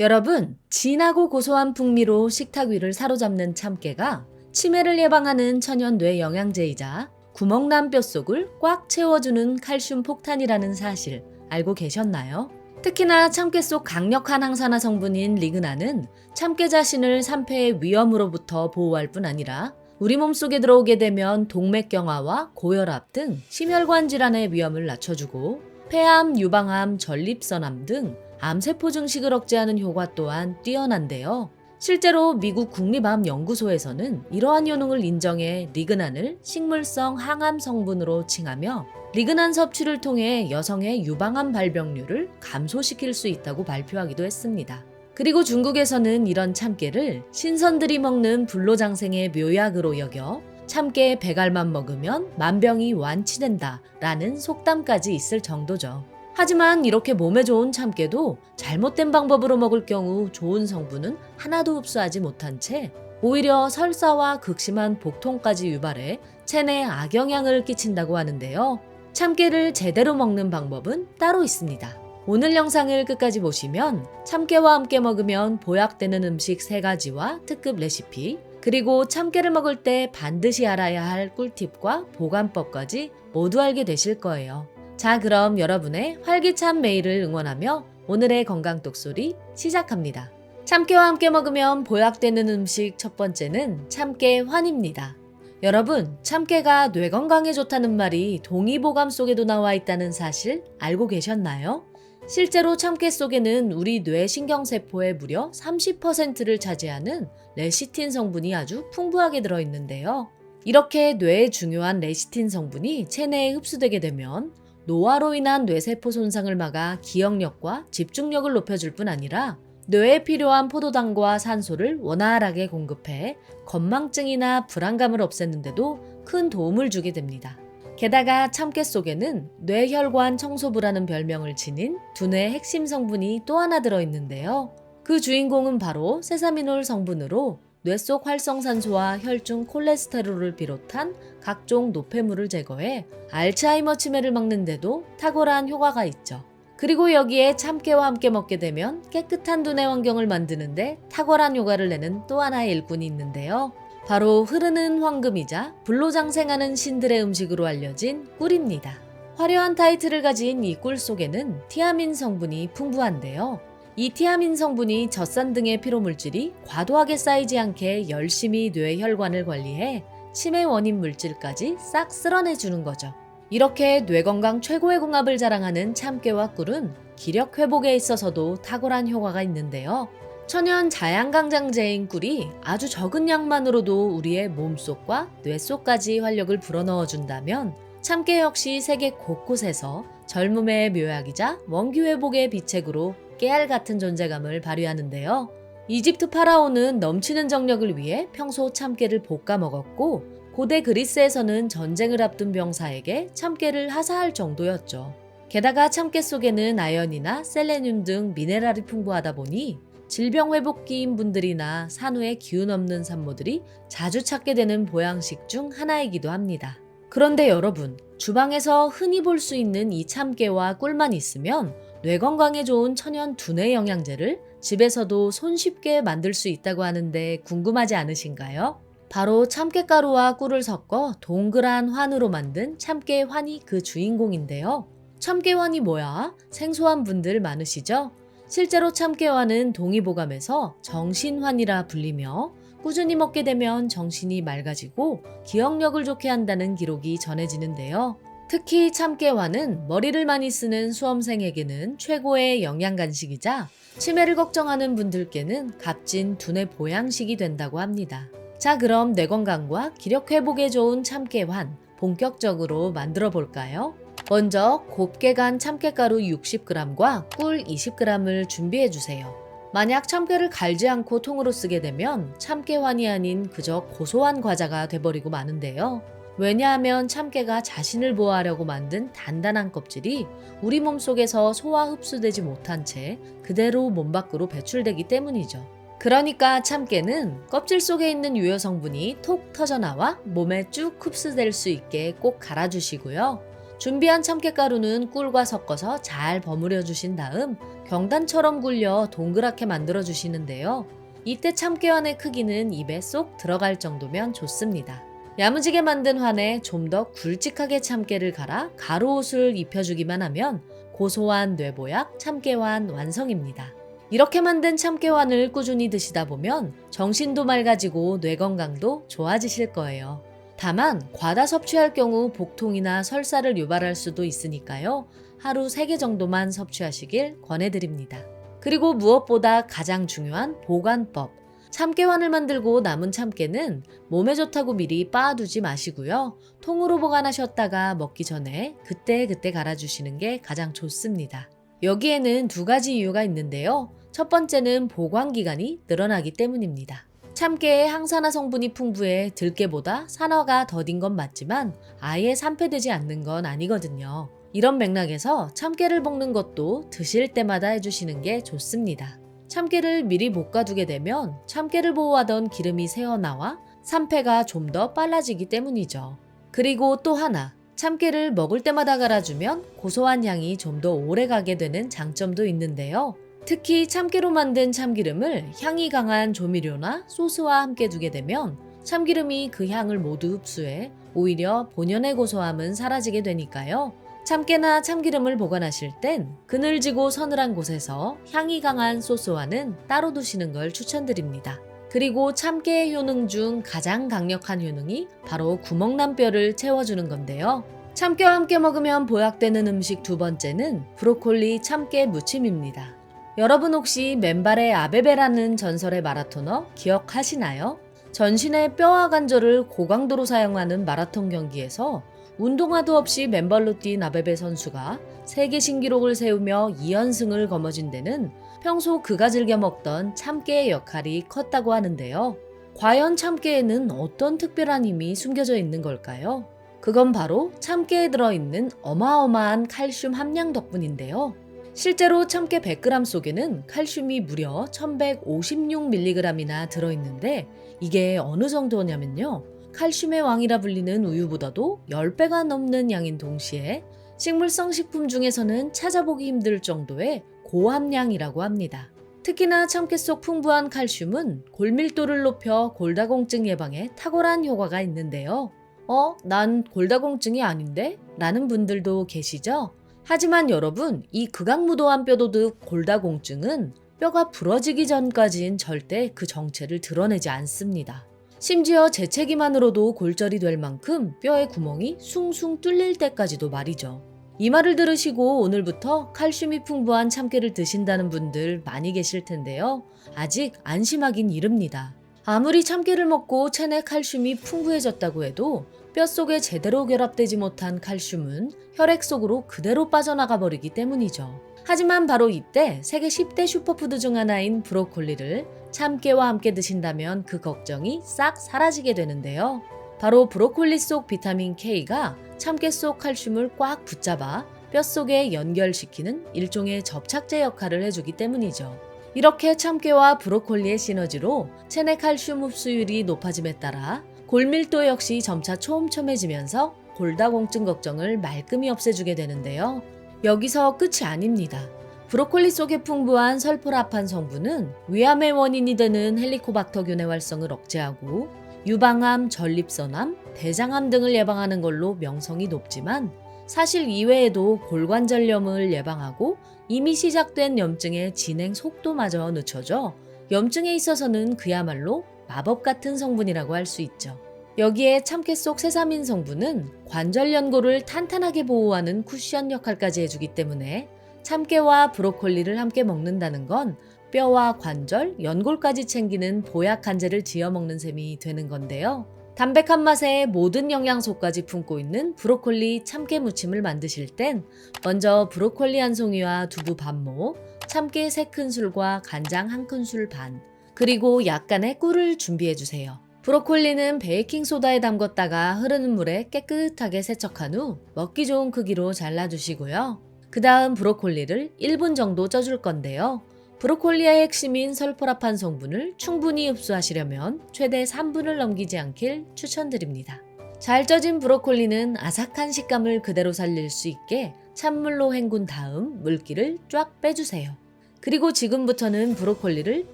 여러분, 진하고 고소한 풍미로 식탁 위를 사로잡는 참깨가 치매를 예방하는 천연 뇌 영양제이자 구멍난 뼛속을 꽉 채워주는 칼슘 폭탄이라는 사실 알고 계셨나요? 특히나 참깨 속 강력한 항산화 성분인 리그나는 참깨 자신을 산패의 위험으로부터 보호할 뿐 아니라 우리 몸속에 들어오게 되면 동맥경화와 고혈압 등 심혈관 질환의 위험을 낮춰주고 폐암, 유방암, 전립선암 등 암세포 증식을 억제하는 효과 또한 뛰어난데요. 실제로 미국 국립암연구소에서는 이러한 효능을 인정해 리그난을 식물성 항암 성분으로 칭하며 리그난 섭취를 통해 여성의 유방암 발병률을 감소시킬 수 있다고 발표하기도 했습니다. 그리고 중국에서는 이런 참깨를 신선들이 먹는 불로장생의 묘약으로 여겨 참깨 배갈만 먹으면 만병이 완치된다 라는 속담까지 있을 정도죠. 하지만 이렇게 몸에 좋은 참깨도 잘못된 방법으로 먹을 경우 좋은 성분은 하나도 흡수하지 못한 채 오히려 설사와 극심한 복통까지 유발해 체내에 악영향을 끼친다고 하는데요. 참깨를 제대로 먹는 방법은 따로 있습니다. 오늘 영상을 끝까지 보시면 참깨와 함께 먹으면 보약되는 음식 3가지와 특급 레시피, 그리고 참깨를 먹을 때 반드시 알아야 할 꿀팁과 보관법까지 모두 알게 되실 거예요. 자, 그럼 여러분의 활기찬 매일을 응원하며 오늘의 건강 똑소리 시작합니다. 참깨와 함께 먹으면 보약되는 음식 첫 번째는 참깨 환입니다. 여러분, 참깨가 뇌 건강에 좋다는 말이 동의보감 속에도 나와 있다는 사실 알고 계셨나요? 실제로 참깨 속에는 우리 뇌 신경세포의 무려 30%를 차지하는 레시틴 성분이 아주 풍부하게 들어있는데요. 이렇게 뇌에 중요한 레시틴 성분이 체내에 흡수되게 되면 노화로 인한 뇌세포 손상을 막아 기억력과 집중력을 높여줄 뿐 아니라 뇌에 필요한 포도당과 산소를 원활하게 공급해 건망증이나 불안감을 없애는데도 큰 도움을 주게 됩니다. 게다가 참깨 속에는 뇌혈관 청소부라는 별명을 지닌 두뇌 핵심 성분이 또 하나 들어있는데요. 그 주인공은 바로 세사미놀 성분으로 뇌 속 활성산소와 혈중 콜레스테롤을 비롯한 각종 노폐물을 제거해 알츠하이머 치매를 막는데도 탁월한 효과가 있죠. 그리고 여기에 참깨와 함께 먹게 되면 깨끗한 두뇌 환경을 만드는데 탁월한 효과를 내는 또 하나의 일꾼이 있는데요. 바로 흐르는 황금이자 불로장생하는 신들의 음식으로 알려진 꿀입니다. 화려한 타이틀을 가진 이 꿀 속에는 티아민 성분이 풍부한데요. 이 티아민 성분이 젖산 등의 피로물질이 과도하게 쌓이지 않게 열심히 뇌 혈관을 관리해 치매 원인 물질까지 싹 쓸어내 주는 거죠. 이렇게 뇌 건강 최고의 궁합을 자랑하는 참깨와 꿀은 기력 회복에 있어서도 탁월한 효과가 있는데요. 천연 자양강장제인 꿀이 아주 적은 양만으로도 우리의 몸속과 뇌 속까지 활력을 불어넣어 준다면 참깨 역시 세계 곳곳에서 젊음의 묘약이자 원기 회복의 비책으로 깨알 같은 존재감을 발휘하는데요. 이집트 파라오는 넘치는 정력을 위해 평소 참깨를 볶아 먹었고 고대 그리스에서는 전쟁을 앞둔 병사에게 참깨를 하사할 정도였죠. 게다가 참깨 속에는 아연이나 셀레늄 등 미네랄이 풍부하다 보니 질병 회복기인 분들이나 산후에 기운 없는 산모들이 자주 찾게 되는 보양식 중 하나이기도 합니다. 그런데 여러분, 주방에서 흔히 볼 수 있는 이 참깨와 꿀만 있으면 뇌 건강에 좋은 천연 두뇌 영양제를 집에서도 손쉽게 만들 수 있다고 하는데 궁금하지 않으신가요? 바로 참깨가루와 꿀을 섞어 동그란 환으로 만든 참깨 환이 그 주인공인데요. 참깨 환이 뭐야? 생소한 분들 많으시죠? 실제로 참깨환은 동의보감에서 정신환이라 불리며 꾸준히 먹게 되면 정신이 맑아지고 기억력을 좋게 한다는 기록이 전해지는데요. 특히 참깨환은 머리를 많이 쓰는 수험생에게는 최고의 영양 간식이자 치매를 걱정하는 분들께는 값진 두뇌 보양식이 된다고 합니다. 자, 그럼 뇌 건강과 기력 회복에 좋은 참깨환 본격적으로 만들어 볼까요? 먼저 곱게 간 참깨가루 60g과 꿀 20g을 준비해 주세요. 만약 참깨를 갈지 않고 통으로 쓰게 되면 참깨환이 아닌 그저 고소한 과자가 돼버리고 마는데요. 왜냐하면 참깨가 자신을 보호하려고 만든 단단한 껍질이 우리 몸 속에서 소화 흡수되지 못한 채 그대로 몸 밖으로 배출되기 때문이죠. 그러니까 참깨는 껍질 속에 있는 유효 성분이 톡 터져나와 몸에 쭉 흡수될 수 있게 꼭 갈아주시고요. 준비한 참깨가루는 꿀과 섞어서 잘 버무려 주신 다음 경단처럼 굴려 동그랗게 만들어 주시는데요. 이때 참깨환의 크기는 입에 쏙 들어갈 정도면 좋습니다. 야무지게 만든 환에 좀 더 굵직하게 참깨를 갈아 가루옷을 입혀주기만 하면 고소한 뇌보약 참깨환 완성입니다. 이렇게 만든 참깨환을 꾸준히 드시다 보면 정신도 맑아지고 뇌 건강도 좋아지실 거예요. 다만 과다 섭취할 경우 복통이나 설사를 유발할 수도 있으니까요. 하루 3개 정도만 섭취하시길 권해드립니다. 그리고 무엇보다 가장 중요한 보관법. 참깨환을 만들고 남은 참깨는 몸에 좋다고 미리 빻아두지 마시고요. 통으로 보관하셨다가 먹기 전에 그때 그때 갈아주시는 게 가장 좋습니다. 여기에는 두 가지 이유가 있는데요. 첫 번째는 보관 기간이 늘어나기 때문입니다. 참깨에 항산화 성분이 풍부해 들깨보다 산화가 더딘 건 맞지만 아예 산패되지 않는 건 아니거든요. 이런 맥락에서 참깨를 볶는 것도 드실 때마다 해주시는 게 좋습니다. 참깨를 미리 볶아두게 되면 참깨를 보호하던 기름이 새어나와 산패가 좀 더 빨라지기 때문이죠. 그리고 또 하나, 참깨를 먹을 때마다 갈아주면 고소한 향이 좀 더 오래 가게 되는 장점도 있는데요. 특히 참깨로 만든 참기름을 향이 강한 조미료나 소스와 함께 두게 되면 참기름이 그 향을 모두 흡수해 오히려 본연의 고소함은 사라지게 되니까요. 참깨나 참기름을 보관하실 땐 그늘지고 서늘한 곳에서 향이 강한 소스와는 따로 두시는 걸 추천드립니다. 그리고 참깨의 효능 중 가장 강력한 효능이 바로 구멍난 뼈를 채워주는 건데요. 참깨와 함께 먹으면 보약되는 음식 두 번째는 브로콜리 참깨 무침입니다. 여러분 혹시 맨발의 아베베라는 전설의 마라토너 기억하시나요? 전신의 뼈와 관절을 고강도로 사용하는 마라톤 경기에서 운동화도 없이 맨발로 뛴 아베베 선수가 세계 신기록을 세우며 2연승을 거머쥔 데는 평소 그가 즐겨 먹던 참깨의 역할이 컸다고 하는데요. 과연 참깨에는 어떤 특별한 힘이 숨겨져 있는 걸까요? 그건 바로 참깨에 들어있는 어마어마한 칼슘 함량 덕분인데요. 실제로 참깨 100g 속에는 칼슘이 무려 1156mg이나 들어있는데 이게 어느 정도냐면요. 칼슘의 왕이라 불리는 우유보다도 10배가 넘는 양인 동시에 식물성 식품 중에서는 찾아보기 힘들 정도의 고함량이라고 합니다. 특히나 참깨 속 풍부한 칼슘은 골밀도를 높여 골다공증 예방에 탁월한 효과가 있는데요. 어, 난 골다공증이 아닌데? 라는 분들도 계시죠? 하지만 여러분, 이 극악무도한 뼈도둑 골다공증은 뼈가 부러지기 전까진 절대 그 정체를 드러내지 않습니다. 심지어 재채기만으로도 골절이 될 만큼 뼈의 구멍이 숭숭 뚫릴 때까지도 말이죠. 이 말을 들으시고 오늘부터 칼슘이 풍부한 참깨를 드신다는 분들 많이 계실 텐데요. 아직 안심하긴 이릅니다. 아무리 참깨를 먹고 체내 칼슘이 풍부해졌다고 해도 뼛속에 제대로 결합되지 못한 칼슘은 혈액 속으로 그대로 빠져나가 버리기 때문이죠. 하지만 바로 이때 세계 10대 슈퍼푸드 중 하나인 브로콜리를 참깨와 함께 드신다면 그 걱정이 싹 사라지게 되는데요. 바로 브로콜리 속 비타민 K가 참깨 속 칼슘을 꽉 붙잡아 뼛속에 연결시키는 일종의 접착제 역할을 해주기 때문이죠. 이렇게 참깨와 브로콜리의 시너지로 체내 칼슘 흡수율이 높아짐에 따라 골밀도 역시 점차 촘촘해지면서 골다공증 걱정을 말끔히 없애주게 되는데요. 여기서 끝이 아닙니다. 브로콜리 속에 풍부한 설포라판 성분은 위암의 원인이 되는 헬리코박터균의 활성을 억제하고 유방암, 전립선암, 대장암 등을 예방하는 걸로 명성이 높지만 사실 이외에도 골관절염을 예방하고 이미 시작된 염증의 진행 속도마저 늦춰져 염증에 있어서는 그야말로 마법 같은 성분이라고 할 수 있죠. 여기에 참깨 속 세사민 성분은 관절 연골을 탄탄하게 보호하는 쿠션 역할까지 해주기 때문에 참깨와 브로콜리를 함께 먹는다는 건 뼈와 관절, 연골까지 챙기는 보약 한제를 지어 먹는 셈이 되는 건데요. 담백한 맛에 모든 영양소까지 품고 있는 브로콜리 참깨 무침을 만드실 땐 먼저 브로콜리 한 송이와 두부 반모, 참깨 3큰술과 간장 1큰술 반, 그리고 약간의 꿀을 준비해 주세요. 브로콜리는 베이킹소다에 담궜다가 흐르는 물에 깨끗하게 세척한 후 먹기 좋은 크기로 잘라주시고요. 그 다음 브로콜리를 1분 정도 쪄줄 건데요. 브로콜리의 핵심인 설포라판 성분을 충분히 흡수하시려면 최대 3분을 넘기지 않길 추천드립니다. 잘 쪄진 브로콜리는 아삭한 식감을 그대로 살릴 수 있게 찬물로 헹군 다음 물기를 쫙 빼주세요. 그리고 지금부터는 브로콜리를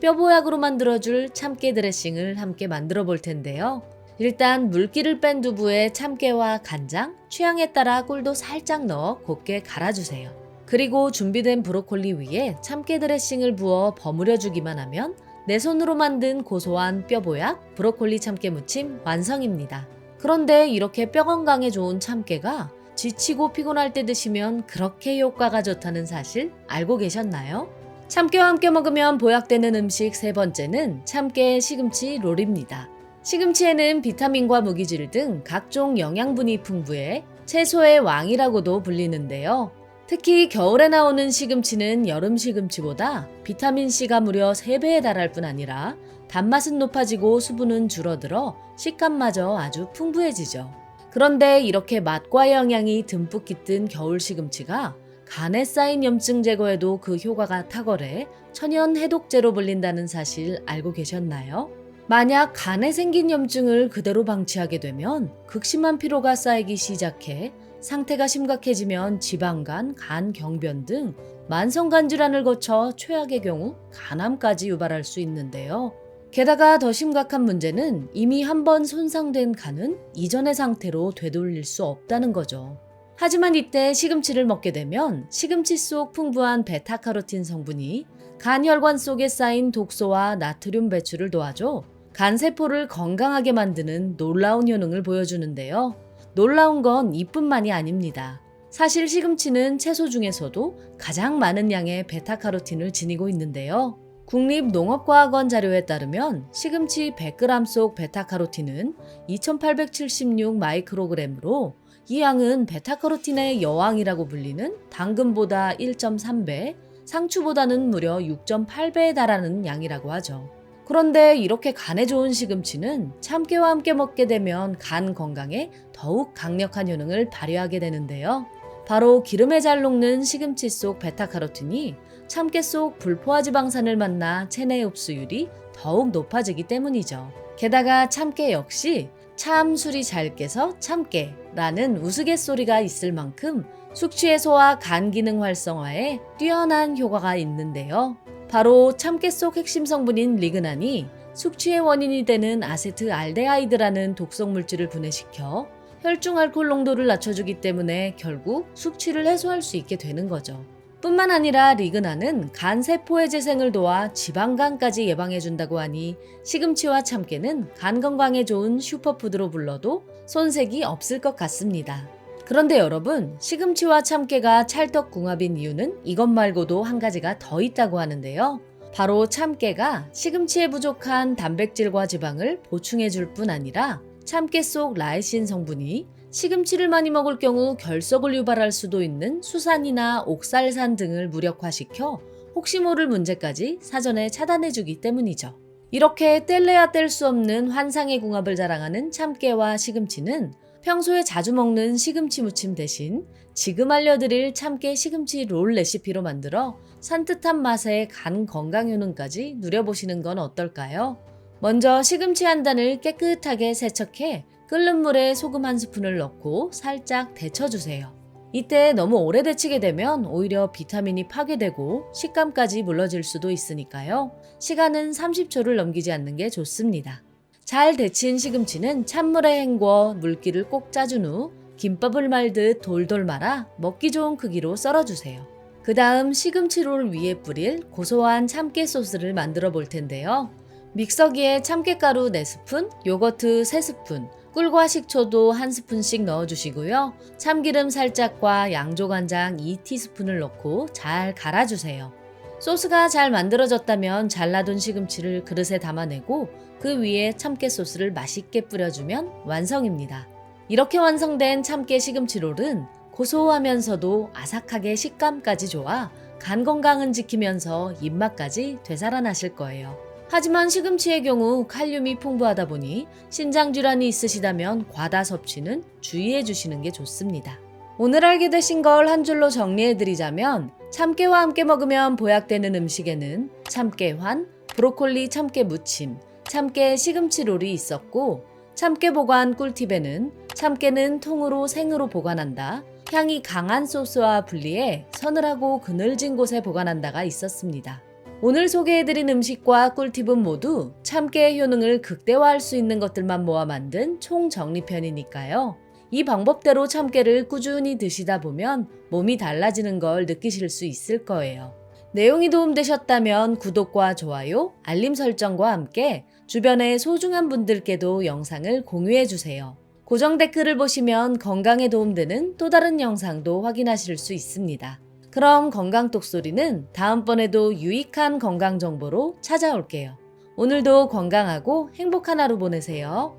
뼈보약으로 만들어줄 참깨 드레싱을 함께 만들어 볼 텐데요. 일단 물기를 뺀 두부에 참깨와 간장, 취향에 따라 꿀도 살짝 넣어 곱게 갈아주세요. 그리고 준비된 브로콜리 위에 참깨 드레싱을 부어 버무려 주기만 하면 내 손으로 만든 고소한 뼈 보약 브로콜리 참깨 무침 완성입니다. 그런데 이렇게 뼈 건강에 좋은 참깨가 지치고 피곤할 때 드시면 그렇게 효과가 좋다는 사실 알고 계셨나요? 참깨와 함께 먹으면 보약되는 음식 세 번째는 참깨 시금치 롤입니다. 시금치에는 비타민과 무기질 등 각종 영양분이 풍부해 채소의 왕이라고도 불리는데요. 특히 겨울에 나오는 시금치는 여름 시금치보다 비타민C가 무려 3배에 달할 뿐 아니라 단맛은 높아지고 수분은 줄어들어 식감마저 아주 풍부해지죠. 그런데 이렇게 맛과 영양이 듬뿍 깃든 겨울 시금치가 간에 쌓인 염증 제거에도 그 효과가 탁월해 천연 해독제로 불린다는 사실 알고 계셨나요? 만약 간에 생긴 염증을 그대로 방치하게 되면 극심한 피로가 쌓이기 시작해 상태가 심각해지면 지방간, 간 경변 등 만성간 질환을 거쳐 최악의 경우 간암까지 유발할 수 있는데요. 게다가 더 심각한 문제는 이미 한 번 손상된 간은 이전의 상태로 되돌릴 수 없다는 거죠. 하지만 이때 시금치를 먹게 되면 시금치 속 풍부한 베타카로틴 성분이 간 혈관 속에 쌓인 독소와 나트륨 배출을 도와줘 간 세포를 건강하게 만드는 놀라운 효능을 보여주는데요. 놀라운 건 이뿐만이 아닙니다. 사실 시금치는 채소 중에서도 가장 많은 양의 베타카로틴을 지니고 있는데요. 국립농업과학원 자료에 따르면 시금치 100g 속 베타카로틴은 2876 마이크로그램으로 이 양은 베타카로틴의 여왕이라고 불리는 당근보다 1.3배, 상추보다는 무려 6.8배에 달하는 양이라고 하죠. 그런데 이렇게 간에 좋은 시금치는 참깨와 함께 먹게 되면 간 건강에 더욱 강력한 효능을 발휘하게 되는데요. 바로 기름에 잘 녹는 시금치 속 베타카로틴이 참깨 속 불포화 지방산을 만나 체내 흡수율이 더욱 높아지기 때문이죠. 게다가 참깨 역시 참 술이 잘 깨서 참깨라는 우스갯소리가 있을 만큼 숙취 해소와 간 기능 활성화에 뛰어난 효과가 있는데요. 바로 참깨 속 핵심 성분인 리그난이 숙취의 원인이 되는 아세트 알데하이드라는 독성 물질을 분해시켜 혈중 알코올 농도를 낮춰주기 때문에 결국 숙취를 해소할 수 있게 되는 거죠. 뿐만 아니라 리그나는 간 세포의 재생을 도와 지방간까지 예방해준다고 하니 시금치와 참깨는 간 건강에 좋은 슈퍼푸드로 불러도 손색이 없을 것 같습니다. 그런데 여러분, 시금치와 참깨가 찰떡궁합인 이유는 이것 말고도 한 가지가 더 있다고 하는데요. 바로 참깨가 시금치에 부족한 단백질과 지방을 보충해 줄 뿐 아니라 참깨 속 라이신 성분이 시금치를 많이 먹을 경우 결석을 유발할 수도 있는 수산이나 옥살산 등을 무력화시켜 혹시 모를 문제까지 사전에 차단해주기 때문이죠. 이렇게 뗄래야 뗄 수 없는 환상의 궁합을 자랑하는 참깨와 시금치는 평소에 자주 먹는 시금치 무침 대신 지금 알려드릴 참깨 시금치 롤 레시피로 만들어 산뜻한 맛에 간 건강 효능까지 누려보시는 건 어떨까요? 먼저 시금치 한 단을 깨끗하게 세척해 끓는 물에 소금 한 스푼을 넣고 살짝 데쳐주세요. 이때 너무 오래 데치게 되면 오히려 비타민이 파괴되고 식감까지 물러질 수도 있으니까요. 시간은 30초를 넘기지 않는 게 좋습니다. 잘 데친 시금치는 찬물에 헹궈 물기를 꼭 짜준 후 김밥을 말듯 돌돌 말아 먹기 좋은 크기로 썰어주세요. 그 다음 시금치롤 위에 뿌릴 고소한 참깨 소스를 만들어 볼 텐데요. 믹서기에 참깨가루 4스푼, 요거트 3스푼, 꿀과 식초도 1스푼씩 넣어주시고요. 참기름 살짝과 양조간장 2티스푼을 넣고 잘 갈아주세요. 소스가 잘 만들어졌다면 잘라둔 시금치를 그릇에 담아내고 그 위에 참깨 소스를 맛있게 뿌려주면 완성입니다. 이렇게 완성된 참깨 시금치 롤은 고소하면서도 아삭하게 식감까지 좋아 간 건강은 지키면서 입맛까지 되살아나실 거예요. 하지만 시금치의 경우 칼륨이 풍부하다 보니 신장 질환이 있으시다면 과다 섭취는 주의해 주시는 게 좋습니다. 오늘 알게 되신 걸 한 줄로 정리해 드리자면 참깨와 함께 먹으면 보약되는 음식에는 참깨환, 브로콜리 참깨 무침, 참깨 시금치 롤이 있었고 참깨 보관 꿀팁에는 참깨는 통으로 생으로 보관한다. 향이 강한 소스와 분리해 서늘하고 그늘진 곳에 보관한다가 있었습니다. 오늘 소개해드린 음식과 꿀팁은 모두 참깨의 효능을 극대화할 수 있는 것들만 모아 만든 총정리편이니까요. 이 방법대로 참깨를 꾸준히 드시다 보면 몸이 달라지는 걸 느끼실 수 있을 거예요. 내용이 도움되셨다면 구독과 좋아요, 알림 설정과 함께 주변의 소중한 분들께도 영상을 공유해 주세요. 고정 댓글을 보시면 건강에 도움되는 또 다른 영상도 확인하실 수 있습니다. 그럼 건강 똑소리는 다음번에도 유익한 건강 정보로 찾아올게요. 오늘도 건강하고 행복한 하루 보내세요.